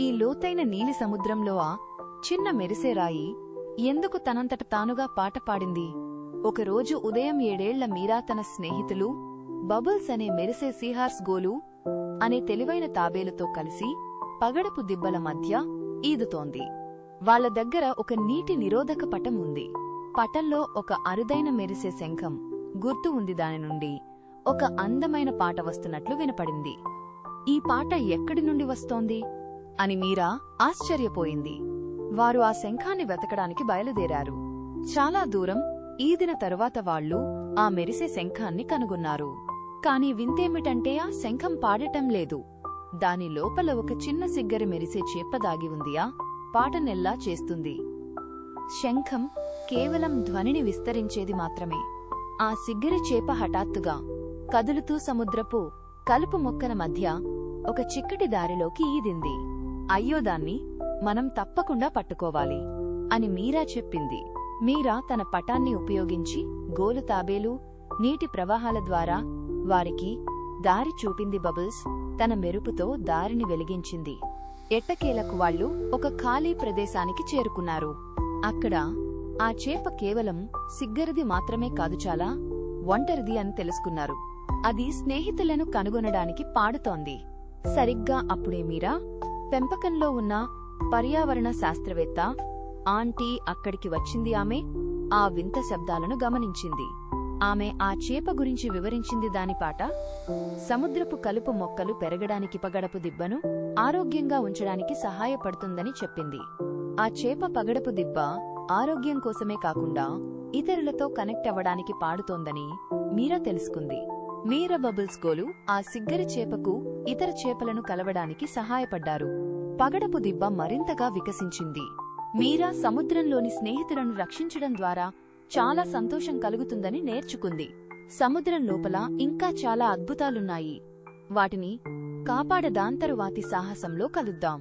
ఈ లోతైన నీలి సముద్రంలో ఆ చిన్న మెరిసే రాయి ఎందుకు తనంతట తానుగా పాట పాడింది? ఒకరోజు ఉదయం ఏడేళ్ళ మీరా తన స్నేహితులు బబుల్స్ అనే మెరిసే సీహార్స్ గోలు అనే తెలివైన తాబేలుతో కలిసి పగడపు దిబ్బల మధ్య ఈదుతోంది. వాళ్ళ దగ్గర ఒక నీటి నిరోధక పటం ఉంది. పటంలో ఒక అరుదైన మెరిసే శంఖం గుర్తు ఉంది దాని నుండి. ఒక అందమైన పాట వస్తున్నట్లు వినపడింది. ఈ పాట ఎక్కడి నుండి వస్తోంది? అని మీరా ఆశ్చర్యపోయింది. వారు ఆ శంఖాన్ని వెతకడానికి బయలుదేరారు. చాలా దూరం ఈదిన తరువాత వాళ్ళు ఆ మెరిసే శంఖాన్ని కనుగొన్నారు. కాని వింతేమిటంటే ఆ శంఖం పాడటం లేదు. దాని లోపల ఒక చిన్న సిగ్గరి మెరిసే చేప దాగి ఉందియా పాటనెల్లా చేస్తుంది. శంఖం కేవలం ధ్వనిని విస్తరించేది మాత్రమే. ఆ సిగ్గరి చేప హఠాత్తుగా కదులుతూ సముద్రపు కలుపు మొక్కల మధ్య ఒక చిక్కటి దారిలోకి ఈదింది. అయ్యో దాన్ని మనం తప్పకుండా పట్టుకోవాలి అని మీరా చెప్పింది. మీరా తన పటాన్ని ఉపయోగించి గోలు తాబేలు నీటి ప్రవాహాల ద్వారా వారికి దారి చూపింది. బబుల్స్ తన మెరుపుతో దారిని వెలిగించింది. ఎట్టకేలకు వాళ్ళు ఒక ఖాళీ ప్రదేశానికి చేరుకున్నారు. అక్కడ ఆ చేప కేవలం సిగ్గరిది మాత్రమే కాదు చాలా ఒంటరిది అని తెలుసుకున్నారు. అది స్నేహితులను కనుగొనడానికి పాడుతోంది. సరిగ్గా అప్పుడే మీరా పెంపకంలో ఉన్న పర్యావరణ శాస్త్రవేత్త ఆంటీ అక్కడికి వచ్చింది ఆమె ఆ వింత శబ్దాలను గమనించింది. ఆమె ఆ చేప గురించి వివరించింది దాని పాట సముద్రపు కలుపు మొక్కలు పెరగడానికి పగడపు దిబ్బను ఆరోగ్యంగా ఉంచడానికి సహాయపడుతుందని చెప్పింది. ఆ చేప పగడపు దిబ్బ ఆరోగ్యం కోసమే కాకుండా ఇతరులతో కనెక్ట్ అవ్వడానికి పాడుతోందని మీరా తెలుసుకుంది. మీరా బబుల్స్ గోలు ఆ సిగ్గరి చేపకు ఇతర చేపలను కలవడానికి సహాయపడ్డారు. పగడపు దిబ్బ మరింతగా వికసించింది. మీరా సముద్రంలోని స్నేహితులను రక్షించడం ద్వారా చాలా సంతోషం కలుగుతుందని నేర్చుకుంది. సముద్రం లోపల ఇంకా చాలా అద్భుతాలున్నాయి. వాటిని కాపాడదాంతరువాతి సాహసంలో కలుద్దాం.